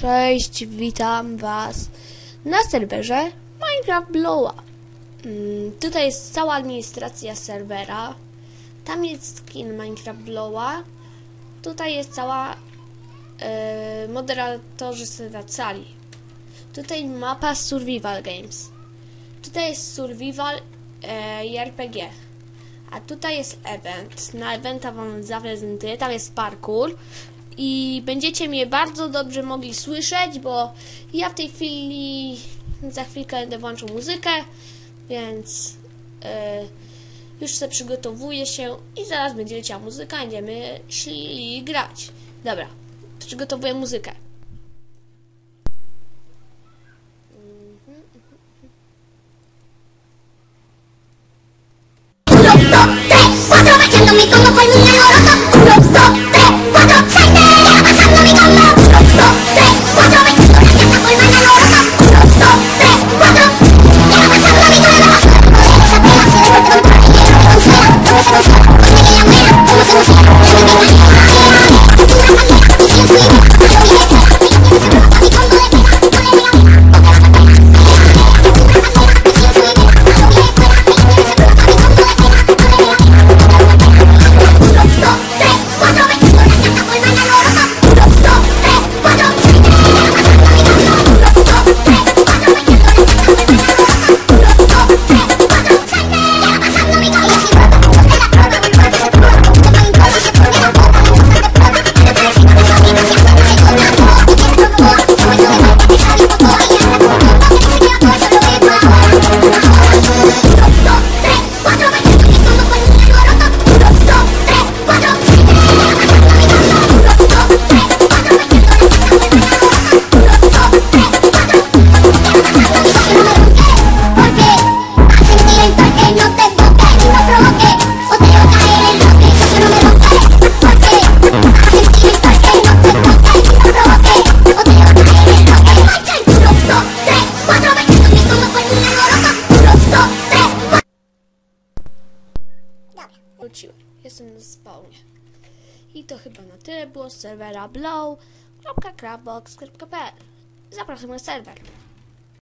Cześć, witam Was na serwerze Minecraft Blowa. Mm, tutaj jest cała administracja serwera. Tam jest skin Minecraft Blowa. Tutaj jest cała yy, moderatorzy serwera cali. Tutaj mapa Survival Games. Tutaj jest Survival e, yy, RPG. A tutaj jest event. Na eventa Wam zaprezentuję. Tam jest parkour i będziecie mnie bardzo dobrze mogli słyszeć, bo ja w tej chwili za chwilkę będę włączył muzykę, więc yy, już sobie przygotowuję się i zaraz będzie leciała muzyka, będziemy szli grać. Dobra, przygotowuję muzykę. Urop, stop, te! Ładować się do mi, to no, fajnie, urop, stop, te! wróciłem. Jestem na spawnie. I to chyba na tyle było z serwera blow.crabox.pl Zapraszam na serwer.